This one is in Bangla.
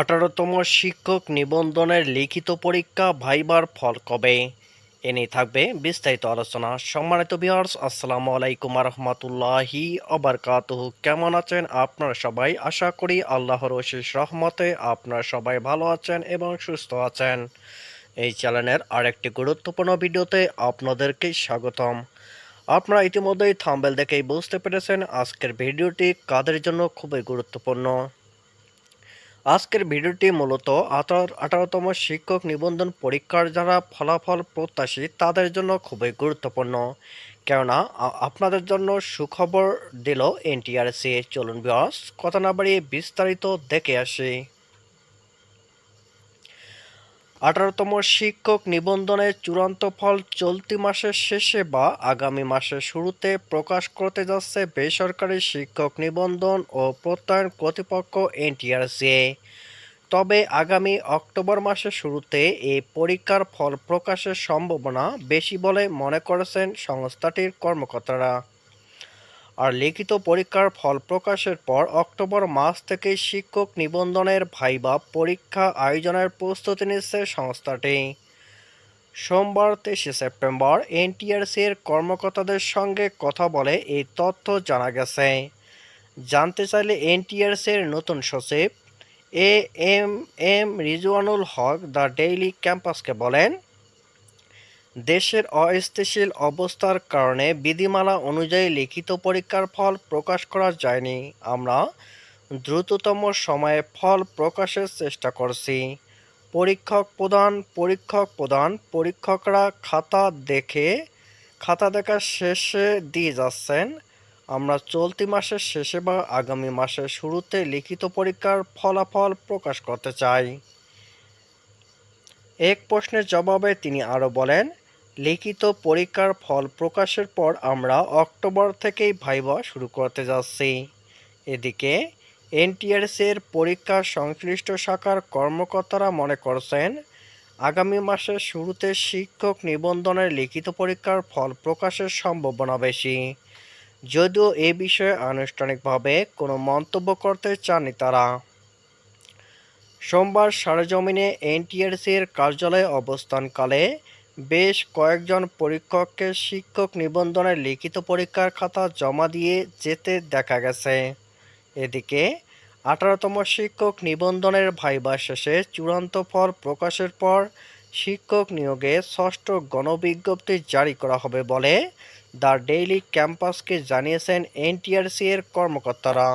আঠারোতম শিক্ষক নিবন্ধনের লিখিত পরীক্ষা ভাইবার ফল কবে? এ নিয়ে থাকবে বিস্তারিত আলোচনা। সম্মানিত বিহার্স আসসালামু আলাইকুম রহমতুল্লাহি অবরকাতুহ কেমন আছেন আপনারা সবাই? আশা করি আল্লাহর অশেষ রহমতে আপনারা সবাই ভালো আছেন এবং সুস্থ আছেন। এই চ্যানেলের আরেকটি গুরুত্বপূর্ণ ভিডিওতে আপনাদেরকে স্বাগতম। আপনারা ইতিমধ্যেই থাম্বেল দেখেই বুঝতে পেরেছেন আজকের ভিডিওটি কাদের জন্য খুবই গুরুত্বপূর্ণ। আজকের ভিডিওটি মূলত আঠারো আঠারোতম শিক্ষক নিবন্ধন পরীক্ষার যারা ফলাফল প্রত্যাশী, তাদের জন্য খুবই গুরুত্বপূর্ণ। কেননা আপনাদের জন্য সুখবর দিল এনটিআরসি। চলুন বিয়স কথা না বাড়িয়ে বিস্তারিত দেখে আসি। আঠারোতম শিক্ষক নিবন্ধনের চূড়ান্ত ফল চলতি মাসের শেষে বা আগামী মাসের শুরুতে প্রকাশ করতে যাচ্ছে বেসরকারি শিক্ষক নিবন্ধন ও প্রত্যয়ন কর্তৃপক্ষ এনটিআরসি তবে আগামী অক্টোবর মাসের শুরুতে এই পরীক্ষার ফল প্রকাশের সম্ভাবনা বেশি বলে মনে করেছেন সংস্থাটির কর্মকর্তারা। আর লিখিত পরীক্ষার ফল প্রকাশের পর অক্টোবর মাস থেকে শিক্ষক নিবন্ধনের ভাইবা পরীক্ষা আয়োজনের প্রস্তুতি নিচ্ছে সংস্থাটি। সোমবার তেইশে সেপ্টেম্বর এনটিআরসির কর্মকর্তাদের সঙ্গে কথা বলে এই তথ্য জানা গেছে। জানতে চাইলে এনটিআরসির নতুন সচিব A M M Rizwanul Haque the Daily ক্যাম্পাসকে বলেন দেশের অস্থিতিশীল অবস্থার কারণে বিধিমালা অনুযায়ী লিখিত পরীক্ষার ফল প্রকাশ করা যায়নি। আমরা দ্রুততম সময়ে ফল প্রকাশের চেষ্টা করছি। পরীক্ষক প্রদান পরীক্ষক প্রদান পরীক্ষকরা খাতা দেখে, খাতা দেখা শেষে দিয়ে যাচ্ছেন। আমরা চলতি মাসের শেষে বা আগামী মাসের শুরুতে লিখিত পরীক্ষার ফলাফল প্রকাশ করতে চাই। এক প্রশ্নের জবাবে তিনি আরও বলেন লিখিত পরীক্ষার ফল প্রকাশের পর আমরা অক্টোবর থেকেই ভাইবা শুরু করতে যাচ্ছি। এদিকে এনটিআরসির পরীক্ষা সংশ্লিষ্ট শাখার কর্মকর্তারা মনে করছেন, আগামী মাসের শুরুতে শিক্ষক নিবন্ধনের লিখিত পরীক্ষার ফল প্রকাশের সম্ভাবনা বেশি। যদিও এ বিষয়ে আনুষ্ঠানিকভাবে কোনো মন্তব্য করতে চাননি তারা। সোমবার সরেজমিনে এনটিআরসির কার্যালয়ে অবস্থানকালে বেশ কয়েকজন পরীক্ষককে শিক্ষক নিবন্ধনের লিখিত পরীক্ষার খাতা জমা দিয়ে যেতে দেখা গেছে। এদিকে, আঠারোতম শিক্ষক নিবন্ধনের ভাইবা শেষে চূড়ান্ত ফল প্রকাশের পর শিক্ষক নিয়োগে ষষ্ঠ গণবিজ্ঞপ্তি জারি করা হবে বলে দ্য ডেইলি ক্যাম্পাসকে জানিয়েছেন এনটিআরসি এর কর্মকর্তারা।